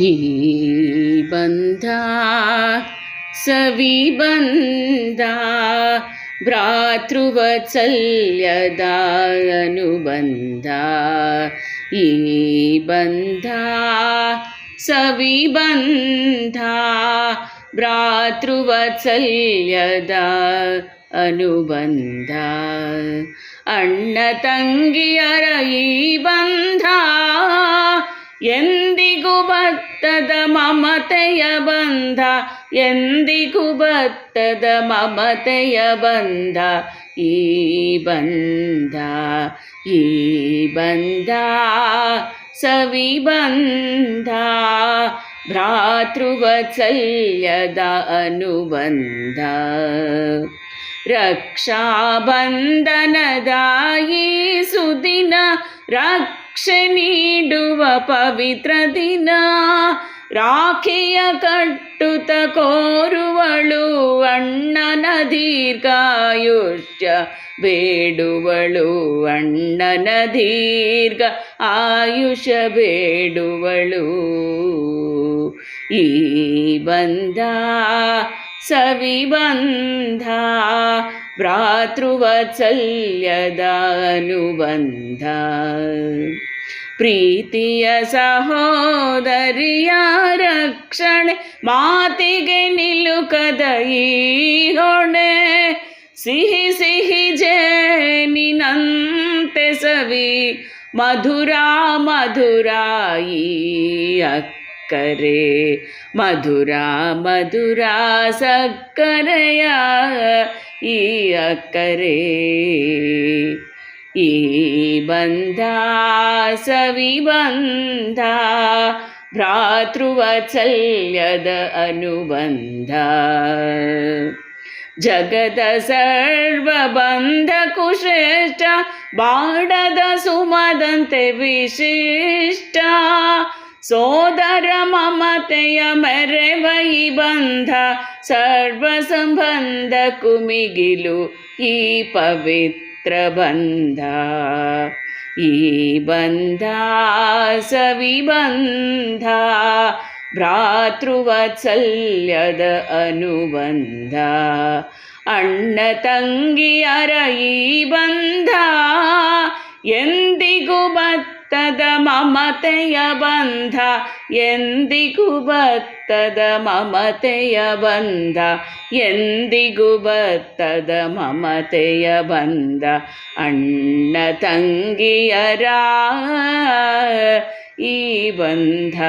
ಈ ಬಂಧ ಸವಿಬಂಧ ಭ್ರಾತೃವತ್ಸಲ್ಯದ ಅನುಬಂಧ ಈ ಬಂಧ ಸವಿಬಂಧ ಭ್ರಾತೃವತ್ಸಲ್ಯದ ಅನುಬಂಧ ಅಣ್ಣ ತಂಗಿಯರ ಈ ಬಂಧ ಎಂದಿಗೂ ಬತ್ತದ ಮಮತೆಯ ಬಂಧ, ಎಂದಿಗೂ ಬತ್ತದ ಮಮತೆಯ ಬಂಧ, ಈ ಬಂಧ ಈ ಬಂಧ ಸವಿಬಂಧ ಭ್ರಾತೃವತ್ಸಲ್ಯದ ಅನುಬಂಧ. ರಕ್ಷಾಬಂಧನದ ಈ ಸುದಿನ ರಕ್ಷೆ ನೀಡುವ ಪವಿತ್ರ ದಿನ. ರಾಖಿಯ ಕಟ್ಟುತ ಕೋರುವಳು, ಅಣ್ಣನ ದೀರ್ಘಾಯುಷ್ಯ ಬೇಡುವಳು, ಅಣ್ಣನ ದೀರ್ಘ ಆಯುಷ ಬೇಡುವಳು. ಈ ಬಂಧ ಸವಿಬಂಧ ಭ್ರಾತೃವತ್ಸಲ್ಯದ ಅನುಬಂಧ ಪ್ರೀತಿಯ ಸಹೋದರಿಯ ರಕ್ಷಣೆ, ಮಾತಿಗೆ ನಿಲುಕದ ಈ ಹೊಣೆ. ಸಿಹಿ ಸಿಹಿ ಜೇನಿನಂತೆ ಸವಿ, ಮಧುರ ಮಧುರಾಯಿ ಅಕ್ಕರೆ. ಮಧುರ ಮಧುರ ಸಕ್ಕರೆಯ ಈ ಅಕ್ಕರೆ ಈ ಬಂಧ ಸವಿಬಂಧ ಭ್ರಾತೃವತ್ಸಲ್ಯದ ಅನುಬಂಧ. ಜಗದ ಸರ್ವಬಂಧ ಕುಶ್ರೇಷ್ಠ ಬಾಡದ ಸುಮದಂತೆ ವಿಶಿಷ್ಟ. ಸೋದರ ಮಮತೆಯ ಮರೆವೈ ಬಂಧ, ಸರ್ವ ಸಂಬಂಧ ಕುಮಿಗಿಲು ಈ ಪವಿತ್ರ ಬಂಧ. ಈ ಬಂಧ ಸವಿಬಂಧ ಭ್ರಾತೃವತ್ಸಲ್ಯದ ಅನುಬಂಧ. ಅಣ್ಣ ತಂಗಿಯರ ಈ ಬಂಧ, ಎಂದಿಗೂ ಬತ್ತದ ಮಮತೆಯ ಬಂಧ, ಎಂದಿಗೂ ಬತ್ತದ ಮಮತೆಯ ಬಂಧ, ಎಂದಿಗೂ ಬತ್ತದ ಮಮತೆಯ ಬಂಧ. ಅಣ್ಣ ತಂಗಿಯರ ಈ ಬಂಧ.